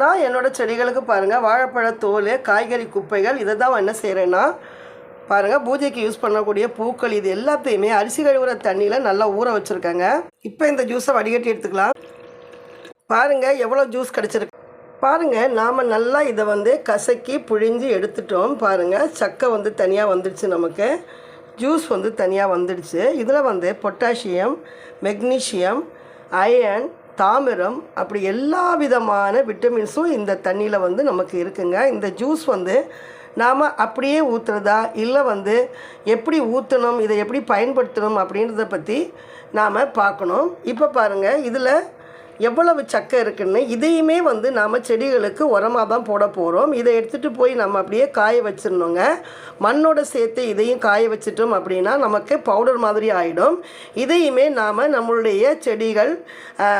நான் என்னோடய செடிகளுக்கு பாருங்கள் வாழைப்பழ தோல் காய்கறி குப்பைகள் இதை தான் என்ன செய்கிறேன்னா பாருங்கள் பூஜைக்கு யூஸ் பண்ணக்கூடிய பூக்கள் இது எல்லாத்தையுமே அரிசி கழுவுற தண்ணியில் நல்லா ஊற வச்சுருக்கேங்க. இப்போ இந்த ஜூஸை வடிகட்டி எடுத்துக்கலாம். பாருங்கள் எவ்வளோ ஜூஸ் கிடச்சிருக்கு. பாருங்கள் நாம் நல்லா இதை வந்து கசக்கி புழிஞ்சு எடுத்துட்டோம். பாருங்கள் சக்கை வந்து தனியாக வந்துடுச்சு நமக்கு. ஜூஸ் வந்து தனியாக வந்துடுச்சு. இதில் வந்து பொட்டாசியம் மெக்னீஷியம் அயன் தாமிரம் அப்படி எல்லா விதமான விட்டமின்ஸும் இந்த தண்ணியில் வந்து நமக்கு இருக்குங்க. இந்த ஜூஸ் வந்து நாம் அப்படியே ஊற்றுறதா இல்லை வந்து எப்படி ஊற்றணும் இதை எப்படி பயன்படுத்தணும்? அப்படின்றத பற்றி நாம் பார்க்கணும். இப்போ பாருங்கள் இதில் எவ்வளவு சக்கை இருக்குன்னு இதையுமே வந்து நாம் செடிகளுக்கு உரமாக தான் போட போகிறோம் இதை எடுத்துகிட்டு போய் நம்ம அப்படியே காய வச்சிடணுங்க. மண்ணோட சேர்த்து இதையும் காய வச்சிட்டோம் அப்படின்னா நமக்கு பவுடர் மாதிரி ஆகிடும் இதையுமே நாம் நம்மளுடைய செடிகள்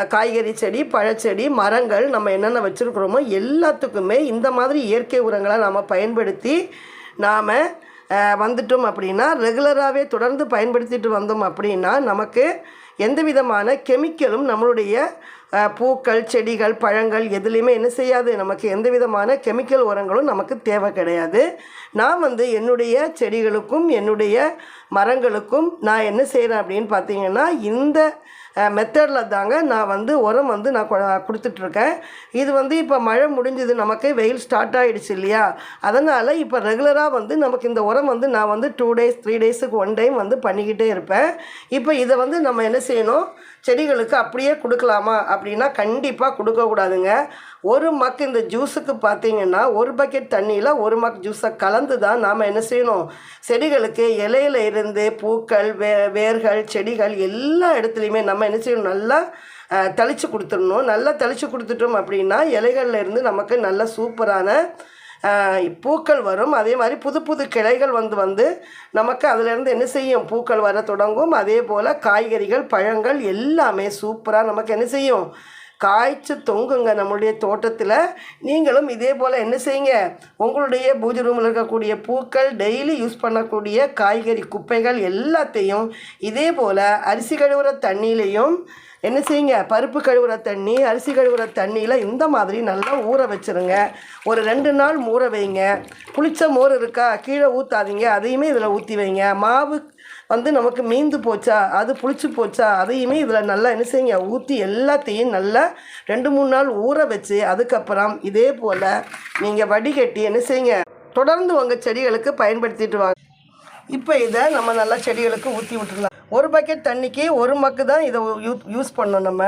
காய்கறி செடி பழச்செடி மரங்கள் நம்ம என்னென்ன வச்சுருக்குறோமோ எல்லாத்துக்குமே இந்த மாதிரி இயற்கை உரங்களை நாம் பயன்படுத்தி நாம் வந்துட்டோம் அப்படின்னா ரெகுலராகவே தொடர்ந்து பயன்படுத்திட்டு வந்தோம் அப்படின்னா நமக்கு எந்த விதமான கெமிக்கலும் நம்மளுடைய பூக்கள் செடிகள் பழங்கள் எதுலேயுமே என்ன செய்யாது. நமக்கு எந்த விதமான கெமிக்கல் உரங்களும் நமக்கு தேவை கிடையாது. நான் வந்து என்னுடைய செடிகளுக்கும் என்னுடைய மரங்களுக்கும் நான் என்ன செய்கிறேன் அப்படின்னு பார்த்தீங்கன்னா இந்த மெத்தடில் தாங்க நான் வந்து உரம் வந்து நான் கொ- கொடுத்துட்ருக்கேன். இது வந்து இப்போ மழை முடிஞ்சது நமக்கு வெயில் ஸ்டார்ட் ஆகிடுச்சு இல்லையா? அதனால் இப்போ ரெகுலராக வந்து நமக்கு இந்த உரம் வந்து நான் வந்து டூ டேஸ் த்ரீ டேஸுக்கு ஒன் டைம் வந்து பண்ணிக்கிட்டே இருப்பேன். இப்போ இதை வந்து நம்ம என்ன செய்யணும்? செடிகளுக்கு அப்படியே கொடுக்கலாமா? அப்படின்னா கண்டிப்பாக கொடுக்கக்கூடாதுங்க ஒரு மக் இந்த ஜூஸுக்கு பார்த்தீங்கன்னா ஒரு பக்கெட் தண்ணியில் ஒரு மக் ஜூஸை கலந்து தான் நாம் என்ன செய்யணும்? செடிகளுக்கு இலையில இருந்து பூக்கள் வே வேர்கள் செடிகள் எல்லா இடத்துலையுமே நம்ம என்ன செய்யணும்? நல்லா தெளித்து கொடுத்துடணும். நல்லா தெளித்து கொடுத்துட்டோம் அப்படின்னா இலைகளில் இருந்து நமக்கு நல்ல சூப்பரான பூக்கள் வரும். அதே மாதிரி புது புது கிளைகள் வந்து வந்து நமக்கு அதிலேருந்து என்ன செய்யும்? பூக்கள் வர தொடங்கும். அதே போல் காய்கறிகள் பழங்கள் எல்லாமே சூப்பராக நமக்கு என்ன செய்யும்? காய்ச்சி தொங்குங்க நம்மளுடைய தோட்டத்தில். நீங்களும் இதே போல் என்ன செய்யுங்க? உங்களுடைய பூஜை ரூமில் இருக்கக்கூடிய பூக்கள் டெய்லி யூஸ் பண்ணக்கூடிய காய்கறி குப்பைகள் எல்லாத்தையும் இதே போல் அரிசி கழுவுற தண்ணியிலையும் என்ன செய்யுங்க? பருப்பு கழுவுற தண்ணி அரிசி கழுவுற தண்ணியில் இந்த மாதிரி நல்லா ஊற வச்சிருங்க. ஒரு ரெண்டு நாள் ஊற வைங்க. புளிச்ச மோர் இருக்கா? கீழே ஊற்றாதீங்க அதையுமே இதில் ஊற்றி வைங்க. மாவு வந்து நமக்கு மீந்து போச்சா அது புளிச்சு போச்சா அதையுமே இதில் நல்லா என்ன செய்யுங்க ஊற்றி எல்லாத்தையும் நல்லா ரெண்டு மூணு நாள் ஊற வச்சு அதுக்கப்புறம் இதே போல் நீங்கள் வடிகட்டி என்ன செய்யுங்க தொடர்ந்து உங்கள் செடிகளுக்கு பயன்படுத்திட்டு வாங்க. இப்போ இதை நம்ம நல்லா செடிகளுக்கு ஊற்றி விட்டுருலாம் ஒரு பக்கெட் தண்ணிக்கு ஒரு மக்கு தான் இதை யூஸ் பண்ணோம் நம்ம.